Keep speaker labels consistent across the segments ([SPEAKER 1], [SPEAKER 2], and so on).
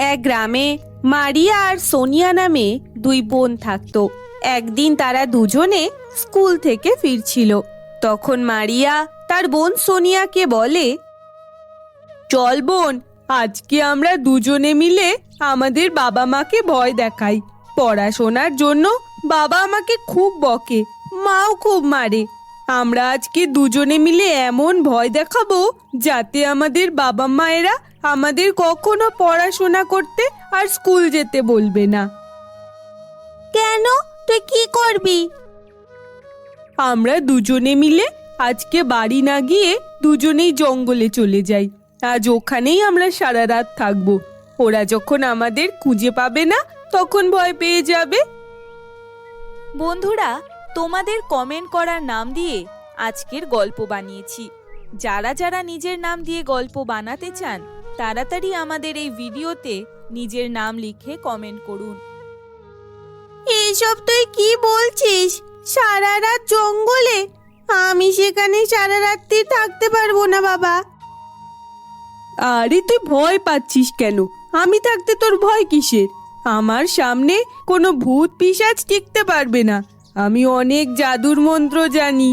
[SPEAKER 1] এক গ্রামে মারিয়া আর সোনিয়া নামে দুই বোন থাকতো। একদিন তারা দুজনে স্কুল থেকে ফিরছিল। তখন মারিয়া তার বোন সোনিয়াকে বলে, চল বোন, আজকে আমরা দুজনে মিলে আমাদের বাবা মাকে ভয় দেখাই। পড়াশোনার জন্য বাবা আমাকে খুব বকে, মাও খুব মারে। আমরা আজকে দুজনে মিলে এমন ভয় দেখাবো যাতে আমাদের বাবা মায়েরা আমাদের কখনো পড়াশোনা করতে আর স্কুল যেতে বলবে না। কেন? তুই কি করবি? আমরা দুজনে মিলে আজকে বাড়ি না গিয়ে দুজনেই জঙ্গলে চলে যাই। আজ ওখানেই আমরা সারা রাত থাকব। ওরা যখন আমাদের খুঁজে পাবে না তখন ভয় পেয়ে যাবে।
[SPEAKER 2] বন্ধুরা তোমাদের কমেন্ট করার নাম দিয়ে আজকের গল্প বানিয়েছি। যারা যারা নিজের নাম দিয়ে গল্প বানাতে চান তাড়াতাড়ি আমাদের এই ভিডিওতে নিজের নাম লিখে কমেন্ট করুন।
[SPEAKER 1] এইসব তুই কি বলছিস? সারা রাত জঙ্গলে? আমি সেখানে সারা রাত্রি থাকতে পারব না বাবা। আরে তুই ভয় পাচ্ছিস কেন? আমি থাকতে তোর ভয় কিসের? আমার সামনে কোনো ভূত পিশাচ টিকতে পারবে না। আমি অনেক জাদুর মন্ত্র জানি।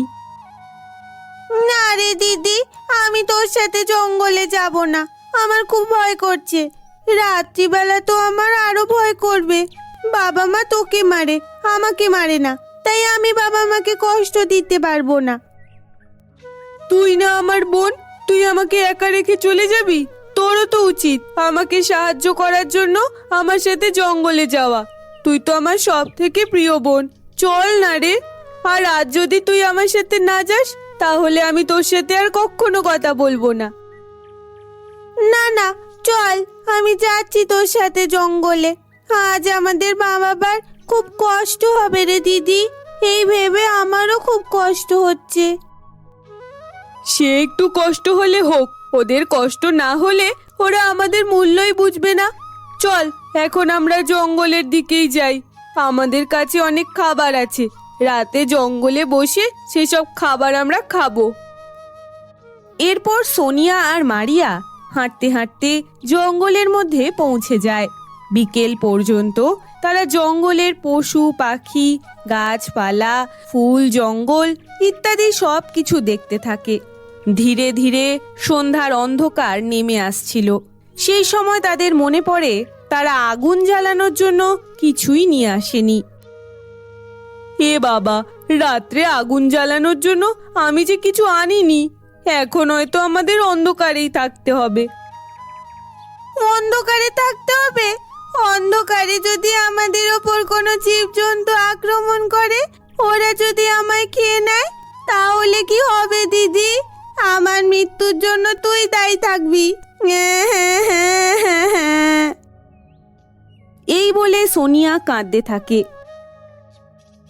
[SPEAKER 1] না রে দিদি আমি তোর সাথে জঙ্গলে যাব না। আমার খুব ভয় করছে। রাত্রিবেলা তো আমার আরও ভয় করবে। বাবা মা তোকে মারে, আমাকে মারে না। তাই আমি বাবা মাকে কষ্ট দিতে পারব না। তুই না আমার বোন, তুই আমাকে একা রেখে চলে যাবি? তোরও তো উচিত আমাকে সাহায্য করার জন্য আমার সাথে জঙ্গলে যাওয়া। তুই তো আমার সব থেকে প্রিয় বোন। চল না রে। আর আজ যদি তুই আমার সাথে না যাস, তাহলে আমি তোর সাথে আর কখনো কথা বলব না। না না চল আমি যাচ্ছি তোর সাথে জঙ্গলে। আজ আমাদের মা বাবার খুব কষ্ট হবে রে দিদি। এই ভেবে আমারও খুব কষ্ট হচ্ছে। সে একটু কষ্ট হলে হোক ওদের কষ্ট না হলে ওরা আমাদের মূল্যই বুঝবে না। চল এখন আমরা জঙ্গলের দিকেই যাই। আমাদের কাছে অনেক খাবার আছে। রাতে জঙ্গলে বসে সেসব খাবার আমরা খাব। এরপর সোনিয়া আর মারিয়া হাঁটতে হাঁটতে জঙ্গলের মধ্যে পৌঁছে যায়। বিকেল পর্যন্ত তারা জঙ্গলের পশু, পাখি, গাছপালা, ফুল, জঙ্গল ইত্যাদি সব কিছু দেখতে থাকে। ধীরে ধীরে সন্ধ্যার অন্ধকার নেমে আসছিল। সেই সময় তাদের মনে পড়ে, তারা আগুন জ্বালানোর জন্য কিছুই নিয়ে আসেনি। এ বাবা, রাত্রে আগুন জ্বালানোর জন্য আমি যে কিছু আনিনি এখন হয়তো আমাদের অন্ধকারেই থাকতে হবে। অন্ধকারে থাকতে হবে? অন্ধকারে যদি আমাদের ওপর কোনো জীবজন্তু আক্রমণ করে ওরা যদি আমায় খেয়ে নেয় তাহলে কি হবে দিদি? আমার মৃত্যুর জন্য তুই দায়ী থাকবি। এই বলে সোনিয়া কাঁদতে থাকে।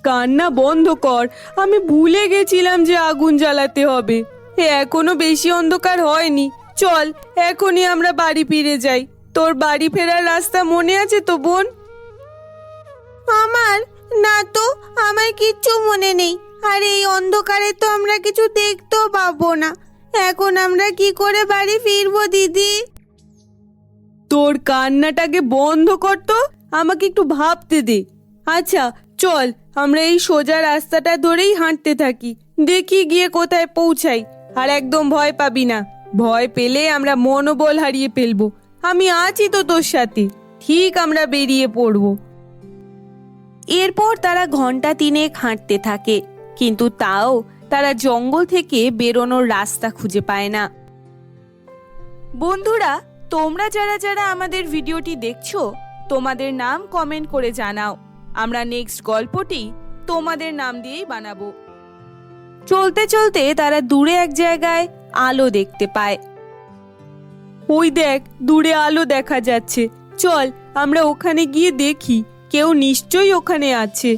[SPEAKER 1] কান্না বন্ধ কর আমি ভুলে গেছিলাম যে আগুন জ্বালাতে হবে। এখনও বেশি অন্ধকার হয়নি। চল এখনই আমরা বাড়ি ফিরে যাই। তোর বাড়ি ফেরার রাস্তা মনে আছে তো বোন? আমার? না তো আমার কিচ্ছু মনে নেই। আর এই অন্ধকারে তো আমরা কিছু দেখতেও পাবো না। এখন আমরা কি করে বাড়ি ফিরবো দিদি? তোর কান্নাটাকে বন্ধ করতো আমাকে একটু ভাবতে দে। আচ্ছা চল আমরা এই সোজা রাস্তাটা ধরেই হাঁটতে থাকি। দেখি গিয়ে কোথায় পৌঁছাই। আর একদম ভয় পাবি না। ভয় পেলে আমরা মনোবল হারিয়ে ফেলব। আমি আছি তো তোর সাথে। ঠিক আমরা বেরিয়ে পড়ব। এরপর তারা ঘণ্টা তিনেক হাঁটতে থাকে। কিন্তু তাও তারা জঙ্গল থেকে বেরোনোর রাস্তা খুঁজে পায় না।
[SPEAKER 2] বন্ধুরা, তোমরা যারা যারা আমাদের ভিডিওটি দেখছ, তোমাদের নাম কমেন্ট করে জানাও। আমরা নেক্সট গল্পটি তোমাদের নাম দিয়েই বানাবো।
[SPEAKER 1] চলতে চলতে তারা দূরে এক জায়গায় আলো দেখতে পায়। ওই দেখ, দূরে আলো দেখা যাচ্ছে। চল, আমরা ওখানে গিয়ে দেখি। কেউ নিশ্চয়ই ওখানে আছে।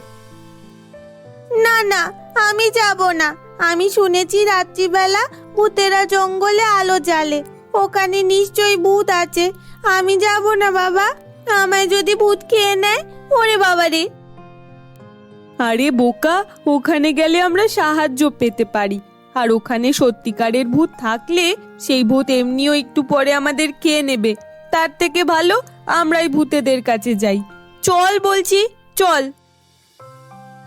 [SPEAKER 1] না না, আমি যাব না। আমি শুনেছি রাত্রিবেলা ভূতেরা জঙ্গলে আলো জ্বালে। ওখানে নিশ্চয়ই ভূত আছে। আমি যাব না বাবা। আমায় যদি ভূত খেয়ে নেয়, ওরে বাবা রে আরে বোকা, ওখানে গেলে আমরা সাহায্য পেতে পারি। আর ওখানে সত্যিকারের ভূত থাকলে সেই ভূত এমনিও একটু পরে আমাদের খেয়ে নেবে। তার থেকে ভালো আমরাই ভূতেদের কাছে যাই। চল বলছি, চল।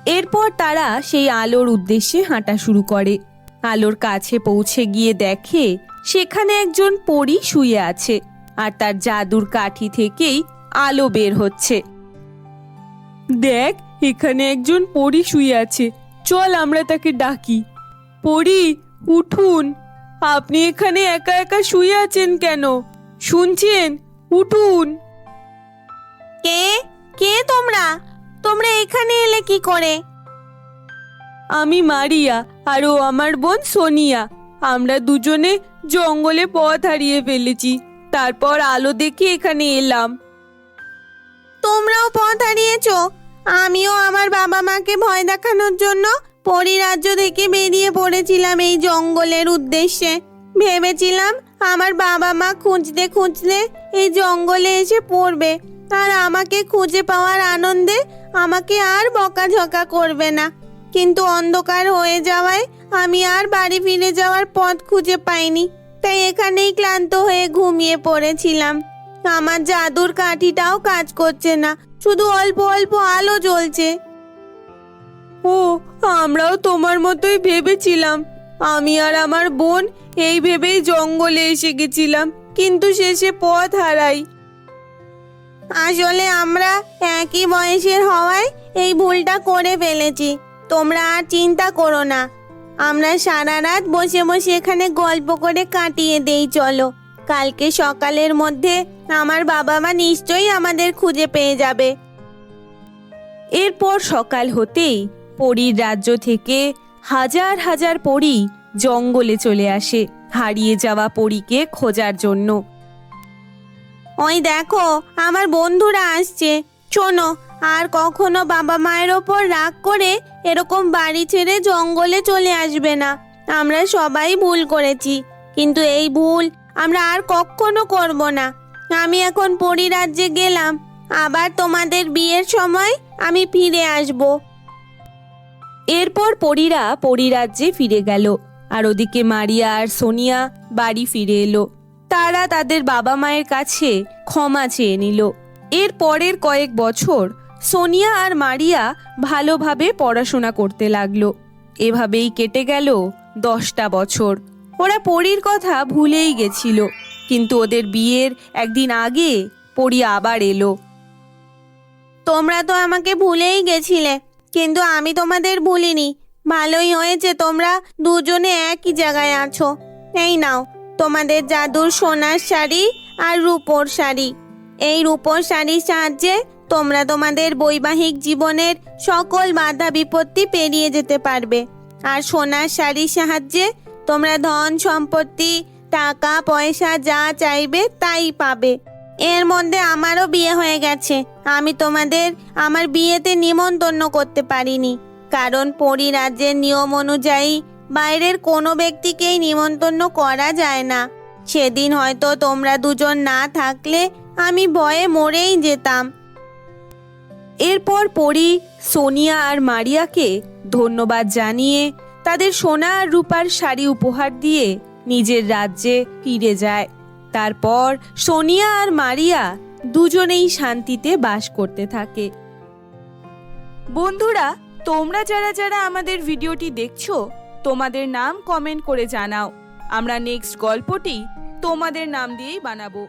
[SPEAKER 1] এরপর তারা সেই আলোর উদ্দেশ্যে হাঁটা শুরু করে। আলোর কাছে পৌঁছে গিয়ে দেখে সেখানে একজন পরী শুয়ে আছে আর তার জাদুর কাঠি থেকেই আলো বের হচ্ছে। দেখ এখানে একজন পরী শুয়ে আছে। চল আমরা তাকে ডাকি। পরী উঠুন। আপনি এখানে একা একা শুয়ে আছেন কেন? শুনছেন? উঠুন। কে? কে তোমরা? তোমরা এখানে এলে কি করে? আমি মারিয়া আর ও আমার বোন সোনিয়া। আমরা দুজনে জঙ্গলে পথ হারিয়ে ফেলেছি। তারপর আলো দেখে এখানে এলাম। তোমরাও পথ হারিয়েছো? আমিও আমার বাবা মাকে ভয় দেখানোর জন্য পরিরাজ্য থেকে বেরিয়ে পড়েছিলাম এই জঙ্গলের উদ্দেশ্যে। ভেবেছিলাম আমার বাবা মা খুঁজতে খুঁজতে এই জঙ্গলে এসে পড়বে। আর আমাকে খুঁজে পাওয়ার আনন্দে আমাকে আর বকাঝকা করবে না। কিন্তু অন্ধকার হয়ে যাওয়ায় আমি আর বাড়ি ফিরে যাওয়ার পথ খুঁজে পাইনি। তাই এখানেই ক্লান্ত হয়ে ঘুমিয়ে পড়েছিলাম। আমার জাদুর কাঠিটাও কাজ করছে না। শুধু অল্প অল্প আলো জ্বলছে। ও, আমরাও তোমার মতোই ভেবেছিলাম। আমি আর আমার বোন এই ভেবেই জঙ্গলে এসে গেছিলাম, কিন্তু শেষে পথ হারাই। আসলে আমরা একই বয়সের হওয়ায় এই ভুলটা করে ফেলেছি। তোমরা আর চিন্তা করো না। আমরা সারা রাত বসে বসে এখানে গল্প করে কাটিয়ে দেই, চলো। কালকে সকালের মধ্যে আমার বাবা মা নিশ্চয়ই আমাদের খুঁজে পেয়ে যাবে। এরপর সকাল হতেই পরীর রাজ্য থেকে হাজার হাজার পরী জঙ্গলে চলে আসে, হারিয়ে যাওয়া পরীকে খোঁজার জন্য। ওই দেখো, আমার বন্ধুরা আসছে। শোনো, আর কখনো বাবা মায়ের ওপর রাগ করে এরকম বাড়ি ছেড়ে জঙ্গলে চলে আসবে না। আমরা সবাই ভুল করেছি, কিন্তু এই ভুল আমরা আর কখনো করব না। আমি এখন পরিরাজ্যে গেলাম। আবার তোমাদের বিয়ের সময় আমি ফিরে আসব। এরপর পরীরা পরিরাজ্যে ফিরে গেল। আর ওদিকে মারিয়া আর সোনিয়া বাড়ি ফিরে এলো। তারা তাদের বাবা মায়ের কাছে ক্ষমা চেয়ে নিল। এর পরের কয়েক বছর সোনিয়া আর মারিয়া ভালোভাবে পড়াশোনা করতে লাগল। এভাবেই কেটে গেল দশটা বছর। ওরা পরীর কথা ভুলেই গেছিল, কিন্তু ওদের বিয়ের একদিন আগে পরী আবার এলো। তোমরা তো আমাকে ভুলেই গেছিলে, কিন্তু আমি তোমাদের ভুলিনি। ভালোই হয়েছে তোমরা দুজনে একই জায়গায় আছো। এই নাও, তোমাদের জাদুর সোনার শাড়ি আর রূপোর শাড়ি। এই রূপোর শাড়ির সাহায্যে তোমরা তোমাদের বৈবাহিক জীবনের সকল বাধা বিপত্তি পেরিয়ে যেতে পারবে। আর সোনার শাড়ির সাহায্যে তোমরা ধন, সম্পত্তি, টাকা, পয়সা যা চাইবে তাই পাবে। এর মধ্যে আমারও বিয়ে হয়ে গেছে। আমি তোমাদের আমার বিয়েতে নিমন্ত্রণ করতে পারিনি। কারণ পরিরাজ্যের নিয়ম অনুযায়ী বাইরের কোনো ব্যক্তিকেই নিমন্ত্রণ করা যায় না। সেদিন হয়তো তোমরা দুজন না থাকলে আমি ভয়ে মরেই যেতাম। এরপর পরি সোনিয়া আর মারিয়াকে ধন্যবাদ জানিয়ে তাদের সোনা আর রূপার শাড়ি উপহার দিয়ে নিজের রাজ্যে ফিরে যায়। তারপর সোনিয়া আর মারিয়া দুজনেই শান্তিতে বাস করতে থাকে। বন্ধুরা, তোমরা যারা যারা আমাদের ভিডিওটি দেখছ, তোমাদের নাম কমেন্ট করে জানাও। আমরা নেক্সট গল্পটি তোমাদের নাম দিয়েই বানাবো।